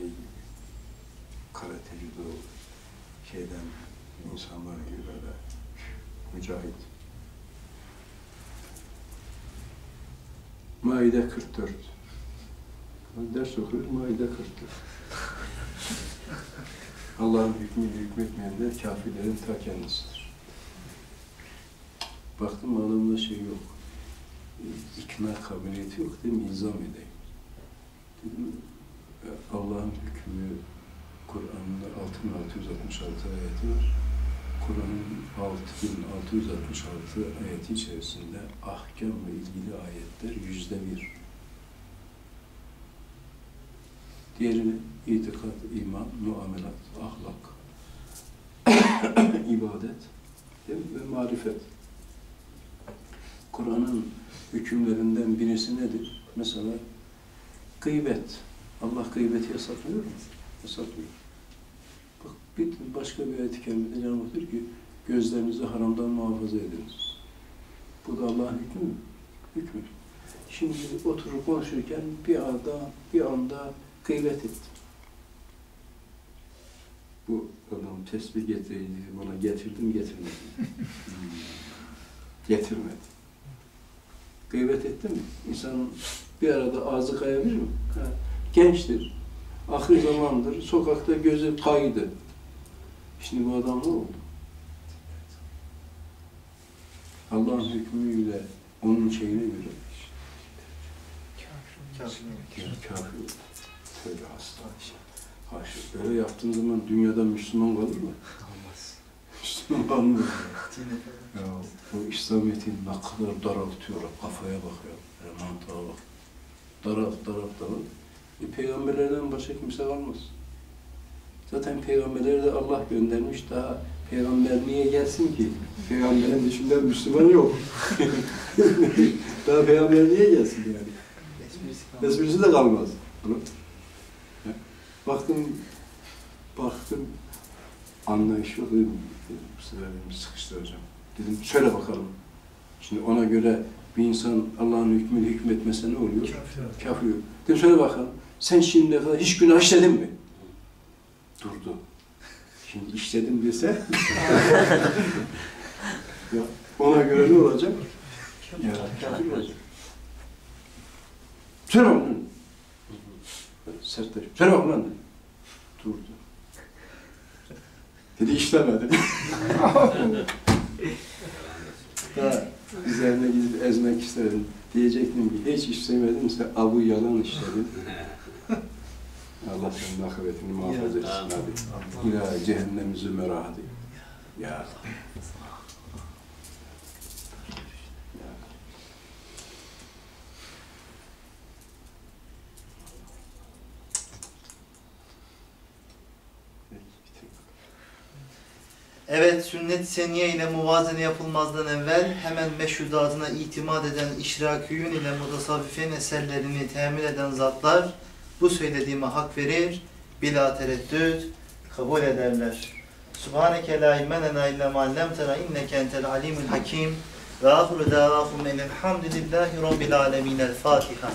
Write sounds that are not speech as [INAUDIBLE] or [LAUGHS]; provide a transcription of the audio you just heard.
şey gibi, karate judo şeyden insanlar gibi böyle mücahit. Maide 44. Ders okuyoruz, Maide 44. [LAUGHS] Allah'ın hükmüyle hükmetmeyenler kafirlerin ta kendisidir. Baktım adamda şey yok. İkna kabiliyeti yok değil mi? İlzam edeyim. Dedim, Allah'ın hükmü Kur'an'ın 6666 ayeti var. Kur'an'ın 6666 ayeti içerisinde ahkamla ilgili ayetler yüzde bir. Diğeri itikat, iman, muamelat, ahlak, [COUGHS] ibadet ve marifet. Kur'an'ın hükümlerinden birisi nedir? Mesela gıybet. Allah gıybeti yasaklıyor mu? Yasaklıyor. Bak bir başka bir ayet-i kerimede Cenab-ı diyor ki gözlerinizi haramdan muhafaza ediniz. Bu da Allah'ın hükmü mü? Hükmü. Şimdi oturup konuşurken bir anda, bir anda gıybet ettim. Bu adam tesbih getireydi, bana getirdim, getirmedim. [LAUGHS] Getirmedi. Gıybet etti mi? İnsanın bir arada ağzı kayabilir mi? Ha. Gençtir, ahir zamandır, sokakta gözü kaydı. Şimdi bu adam ne oldu? Allah'ın hükmüyle, onun şeyine göre Kafir. kafir. Tövbe hasta. Haşa. Böyle yaptığın zaman dünyada Müslüman kalır mı? Olmaz. Müslüman kalmıyor. [LAUGHS] Ya bu İslamiyet'i ne kadar daraltıyor, kafaya bak ya, yani mantığa bak. Daralt, daralt, daralt. E, peygamberlerden başka kimse kalmaz. Zaten peygamberleri de Allah göndermiş, daha peygamber niye gelsin ki? Peygamberin dışında Müslüman yok. [LAUGHS] daha peygamber niye gelsin yani? esprisi de kalmaz. Baktım, baktım, anlayış yok. Bu sefer dedim, sıkıştıracağım. Dedim, söyle bakalım. Şimdi ona göre bir insan Allah'ın hükmüyle hükmetmese ne oluyor? Kafir. Kafir. Dedim, söyle bakalım. Sen şimdiye kadar hiç günah işledin mi? Durdu. Şimdi işledim dese, [LAUGHS] ya ona göre ne olacak? Ya kafir olacak. Söyle bakalım. Serttaş. Söyle bakalım. Durdu. Dedi işlemedi. [LAUGHS] Daha üzerine gidip ezmek istedim. Diyecektim ki hiç işlemedimse abu yalan işledin. [LAUGHS] Allah senin akıbetini muhafaza etsin abi. İlâ cehennem zümera hadi. Ya. Ya. Evet, sünnet-i seniye ile muvazene yapılmazdan evvel hemen meşhudatına itimat eden işrakiyün ile mutasavvifin eserlerini temin eden zatlar bu söylediğime hak verir, bila tereddüt kabul ederler. Subhaneke la ilme lena illa ma inneke entel alimul hakim ve ahiru davahum elhamdülillahi rabbil alemin. El Fatiha.